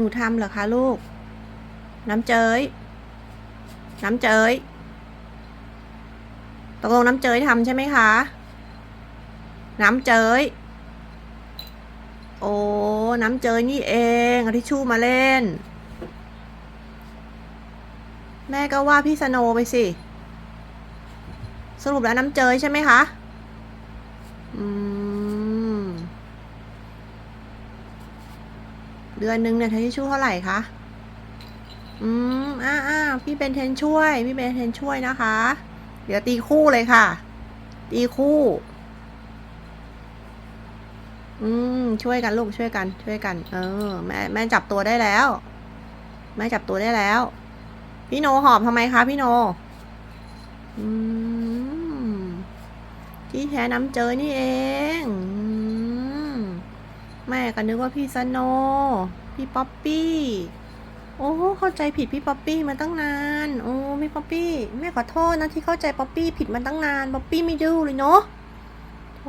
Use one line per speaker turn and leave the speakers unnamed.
หนูทำเหรอคะลูก น้ำเจย น้ำเจย ตกลงน้ำเจยทำใช่ไหมคะ น้ำเจย โอ้ น้ำเจยนี่เองเอาทิชชู่มาเล่น แม่ก็ว่าพี่สโนไปสิ สรุปแล้วน้ำเจยใช่ไหมคะ อืม เดือนหนึ่งเนี่ยใช้ทิชชู่เท่าไหร่คะ อืมอ่าอ่าพี่เป็นเทนช่วย พี่เป็นเทนช่วยนะคะ เดี๋ยวตีคู่เลยค่ะ ตีคู่ อืม ช่วยกันลูกช่วยกัน ช่วยกัน เออ แม่แม่จับตัวได้แล้ว แม่จับตัวได้แล้ว พี่โนหอบทำไมคะพี่โน อืมที่แท้น้ำเจอนี่เองอืม แม่ก็นึกว่าพี่สโนพี่ป๊อปปี้ โอ้เข้าใจผิดพี่ป๊อปปี้มาตั้งนาน โอ้พี่ป๊อปปี้แม่ขอโทษนะที่เข้าใจป๊อปปี้ผิดมาตั้งนานป๊อปปี้ไม่ดื้อเลยเนาะโอ